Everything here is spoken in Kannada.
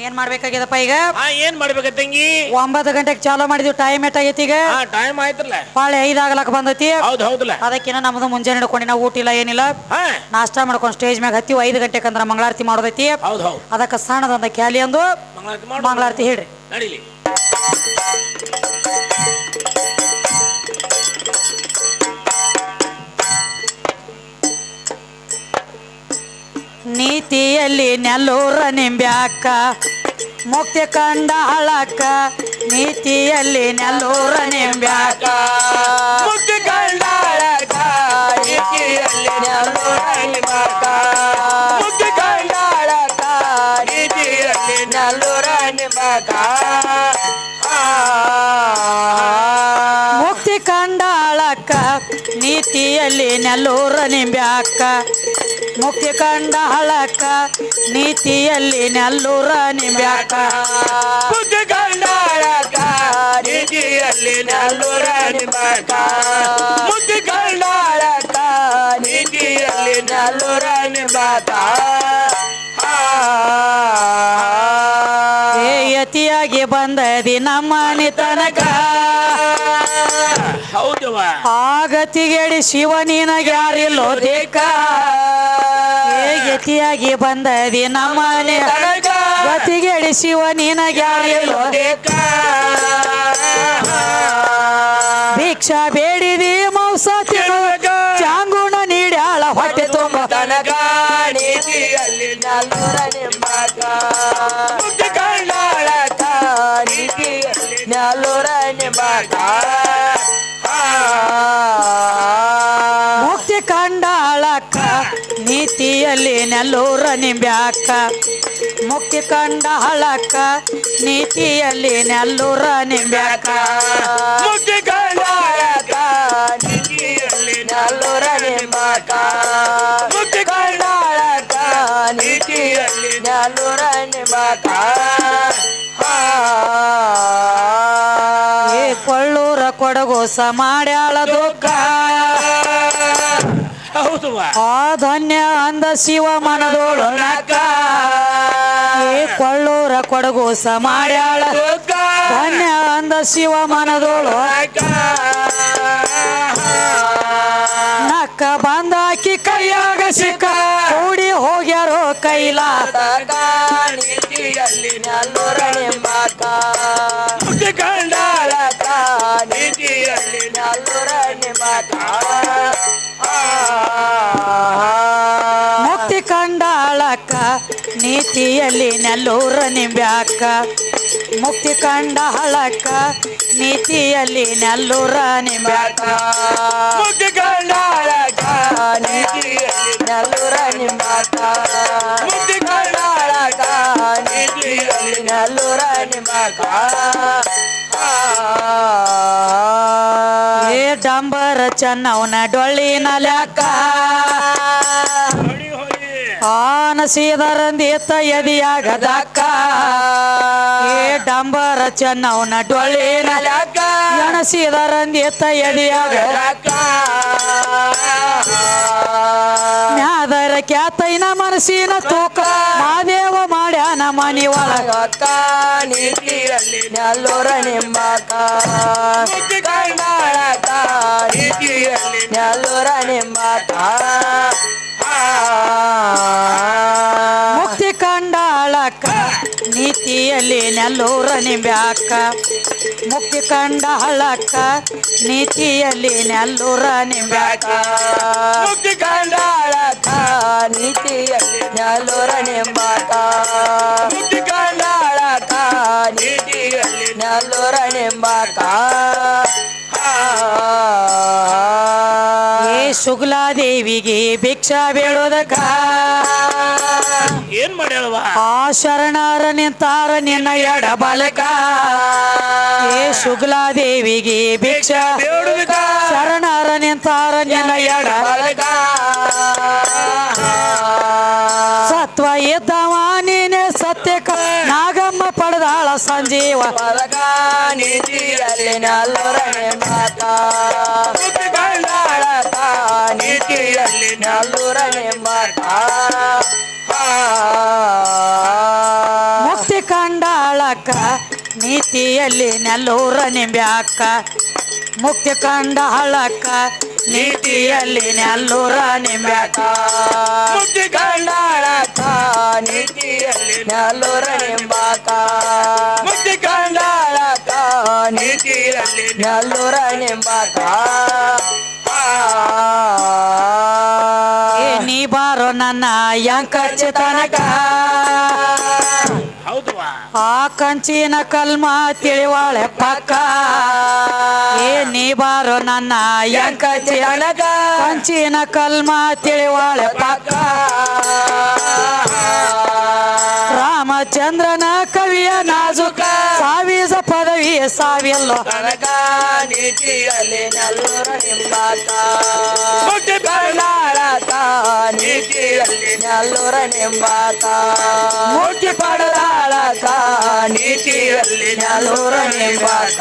ಏನ್ ಮಾಡ್ಬೇಕಾಗ್ಯದಪ್ಪ ಈಗ? ಹಾ ಏನ್ ಮಾಡ್ಬೇಕ ತಂಗಿ? ಒಂಬತ್ತು ಗಂಟೆಗೆ ಚಾಲೋ ಮಾಡಿದ್ವಿ ಟೈಮ್ ಎಷ್ಟಾಗೈತಿ ಈಗ? ಹಾ ಟೈಮ್ ಆಯ್ತ್ರಲ್ಲ ಪಾಳೆ ಐದಾಗಲಕ್ಕ ಬಂದೈತಿ. ಹೌದ್ ಹೌದಲ್ಲ ಅದಕ್ಕಿನ್ನ ನಮ್ದು ಮುಂಜಾನೆ ಹಿಡ್ಕೊಂಡಿನ ಊಟ ಇಲ್ಲ ಏನಿಲ್ಲ. ಹಾ. ನಾಷ್ಟಾ ಮಾಡ್ಕೊಂಡು ಸ್ಟೇಜ್ ಮ್ಯಾಗ ಹತ್ತಿ ಐದು ಗಂಟೆಗೆ ಅಂದ್ರೆ ಮಂಗಳಾರತಿ ಮಾಡೋದೈತಿ. ಹೌದ್ ಹೌದ್. ಅದಕ್ಕೆ ಸಣ್ಣದಂದ ಕ್ಯಾಲಿ ಅಂದು ಮಂಗಳಾರತಿ ಮಂಗಳಾರತಿ ಹೇಳ್ರಿ. ನಡೀಲಿ. ನೀತಿಯಲ್ಲಿ ನೆಲ್ಲೂರ ನಿಂಬ್ಯಾಕ ಮುಕ್ತಿ ಕಂಡ ಹಳಕ್ಕ ನೀತಿಯಲ್ಲಿ ನೆಲ್ಲೂರ ನಿಂಬ್ಯಾಕ ಮುಕ್ತಿ ಕಂಡಾಳಕ ನೀತಿಯಲ್ಲಿ ನೆಲ್ಲೂರ ನಿಂಬ್ಯಾಕ. ಮುಕ್ತಿ ಕಂಡಾಳಕ ನೀತಿಯಲ್ಲಿ ನೆಲ್ಲೂರ ನಿಂಬ್ಯಾಕ. ಮುಕ್ತಿ ಕಂಡ ಹಳಕ್ಕ ನೀತಿಯಲ್ಲಿ ನೆಲ್ಲೂರ ನಿಂಬ್ಯಾಕ ಮುಕ್ತಿ ಕಂಡ ಹಳಕ ನೀತಿಯಲ್ಲಿ ನೆಲ್ಲೂರ ನಿಂಬ್ಯಾಕ. ಮುಕ್ತಿ ಕಂಡಾಳಕ ನೀತಿಯಲ್ಲಿ ನೆಲ್ಲೂರ ನಿಂಬ್ಯಾಕ. ಮುಕ್ತಿ ಕಂಡಾಳಕ ನೀತಿಯಲ್ಲಿ ನೆಲ್ಲೂರ ನಿಮ್ಯಾಕ ಯತಿಯಾಗಿ ಬಂದದಿ ನಮ್ಮನೆ ತನಕ. ಹೌದವ ಆಗತಿಗೆಡಿ ಶಿವ ನಿನಗ್ಯಾರಿಲ್ಲೋ ದೇಕ. ಏ ಯತಿಯಾಗಿ ಬಂದದಿ ನಮ್ಮನೆ. ಗತಿಗೆಡಿ ಶಿವ ದೇಕ ಭಿಕ್ಷಾ ಬೇಡಿದಿ ಮೌಸ ತಿನ್ನುವಾಗ ಚಾಂಗುಣ ನೀಡ್ಯಾಳ ಹೊಟ್ಟೆ ತುಂಬ. ತನಕ. ನೀತಿಯಲ್ಲಿ ನೆಲ್ಲೂರ ನಿಂಬ್ಯಾಕ ಮುಖ್ಯ ಕಂಡ ಹಳಕ್ಕ ನೀತಿಯಲ್ಲಿ ನೆಲ್ಲೂರ ನಿಂಬ್ಯಾಕ. ಮುಖ್ಯ ಕಂಡ ಹಳಕ ನೀತಿಯಲ್ಲಿ ನೆಲ್ಲೂರ ನಿಂಬಾಕ ಮುಖ್ಯ ಕಂಡ ಹಳಕ ನೀತಿಯಲ್ಲಿ ನೆಲ್ಲೂರ ನಿಂಬಾಕ ಕೊಳ್ಳೂರ ಕೊಡಗೋಸ ಮಾಡ್ಯಾಳ ದುಃಖ. ಹೌದು ಆ ಧನ್ಯ ಅಂದ ಶಿವ ಮನದೋಳು ನಕ್ಕ. ಏ ಕೊಳ್ಳೂರ ಕೊಡಗೋಸ ಮಾಡ್ಯಾಳ. ಧನ್ಯ ಅಂದ ಶಿವ ಮನದೋಳು ನಕ್ಕ. ಬಂದಾಕಿ ಕೈಯಾಗ ಸಿಕ್ಕ. ಕೂಡಿ ಹೋಗ್ಯಾರೋ ಕೈಲ ಕಂಡಾಳ ನಲ್ಲೂರ ನಿಂಬಾಕ ನೀತಿಯಲ್ಲಿ ನೆಲ್ಲೂರ ನಿಂಬ್ಯಾಕ ಮುಕ್ತಿ ಕಂಡ ಹಳಕ್ಕ ನೀತಿಯಲ್ಲಿ ನೆಲ್ಲೂರ ನಿಂಬ್ಯಾಕ ಮುಕ್ತಿ ಕಂಡಾಳಕ ನೀತಿಯಲ್ಲಿ ನಲ್ಲೂರ ನಿಂಬಾಕ ಮುಕ್ತಿ ಕಂಡಾಳಕ ನೀತಿಯಲ್ಲಿ ನಲ್ಲೂರ ನಿಂಬಾಕ ಏ ಡಂಬರ ಚೆನ್ನವನ ಡೊಳ್ಳಿನ ಲೆಕ್ಕ ಆನಸಿದರಂದಿತ್ತ ಎದಿಯಾಗ ದಕ್ಕ. ಏ ಡಂಬರ ಚೆನ್ನವನ ಡೊಳ್ಳಿನ ಎಣಸಿದರಂದಿತ್ತ ಎದಿಯಾಗ ಮ್ಯಾದರ ಕ್ಯಾತೈನ ಮನಸ್ಸಿನ ತೂಕ. ಮಾದೇವ ಮಾಡ್ಯಾನ ಮನಿ ಒಳಗ. ನೀತಿಯಲ್ಲಿ ನೆಲ್ಲೂರ ನಿಂಬಾಕ ಕಂಡಾಳಕ ನೀತಿಯಲ್ಲಿ ನೆಲ್ಲೂರ ನಿಂಬಾಕ ಮುಕ್ತಿ ನೀತಿಯಲ್ಲಿ ನೆಲ್ಲೂರ ನಿಂಬ್ಯಾಕ ಮುಕ್ತಿ ಕಂಡ ಹಳಕ್ಕ ನೀತಿಯಲ್ಲಿ ನೆಲ್ಲೂರ ನಿಂಬ್ಯಾಕ ಮುಕ್ತಿ ಹಳಕ್ಕ ನೀತಿಯಲ್ಲಿ ನೆಲ್ಲೂರ ನಿಂಬಾಕ ಮುಕ್ತಿ ಹಳಕ್ಕ ನೀತಿಯಲ್ಲಿ ನೆಲ್ಲೂರ ನಿಂಬಾಕ ಏ ಶುಕ್ಲಾದೇವಿಗೆ ಭಿಕ್ಷಾ ಬೇಡೋದಕ್ಕ. ಏನ್ ಮಾಡ್ಯಾಳವ ಆ ಶರಣರ ನಿಂತಾರ ನಿನ್ನ ಎಡ ಬಾಲಕ. ಏ ಶುಕ್ಲಾದೇವಿಗೆ ಭಿಕ್ಷಾ. ಭಿಕ್ಷ ಶರಣರ ನಿಂತಾರ ನಿನ್ನ ಎಡ ಬಾಲಕ? ಸತ್ವ ಎದ್ದವ ನೀನೆ ಸತ್ಯಕ. ನಾಗಮ್ಮ ಪಡೆದಾಳ ಸಂಜೀವ. ನೀತಿಯಲ್ಲಿ ನಲ್ಲೂರ ನಿಂಬಾಕ ಮುಕ್ತಿ ಕಂಡಾಳಕ್ಕ, ನೀತಿಯಲ್ಲಿ ನಲ್ಲೂರ ನಿಂಬ್ಯಾಕ. ಮುಕ್ತಿ ಕಂಡ ಹಳಕ್ಕ ನೀತಿಯಲ್ಲಿ ನೆಲ್ಲೂರ ನಿಂಬ್ಯಾಕ. ಮುಕ್ತಿ ಕಂಡಾಳಕ್ಕ, ನೀತಿಯಲ್ಲಿ ನೆಲ್ಲೂರ ನಿಂಬಾಕ ಮುಕ್ತಿ ಕಂಡಾಳಕ ನೀತಿಯಲ್ಲಿ ನೆಲ್ಲೂರ ನಿಂಬಾಕ ನೀ ಬಾರೋ ನನ್ನ ಯಂಕಚ್ಚ ತನಕ ಆ ಕಂಚಿನ ಕಲ್ಮ ತಿಳಿವಾಳೆ ಪಕ್ಕ. ಏ ನೀ ಬಾರೋ ನನ್ನ ಯಂಕಚ್ಚ ಜನಕ ಕಂಚಿನ ಕಲ್ಮ ತಿಳಿವಾಳೆ ಪಕ್ಕ. ರಾಮಚಂದ್ರನ ಕವಿಯ ನಾಜುಕ. ಸಾವಿಸ ಪದವಿ ಸಾವಿಲ್ಲೋ. ಕನಕ ನೀತಿಯಲ್ಲಿ ನೆಲ್ಲೂರ ನಿಂಬಾತ. ಕಂಡಾಳಕ ನೀತಿಯಲ್ಲಿ ನೆಲ್ಲೂರ ನಿಂಬಾಕ ಮುಕ್ತಿ ಪಡೆದಾಳಕ ನೀತಿಯಲ್ಲಿ ನೆಲ್ಲೂರ ನಿಂಬಾಕ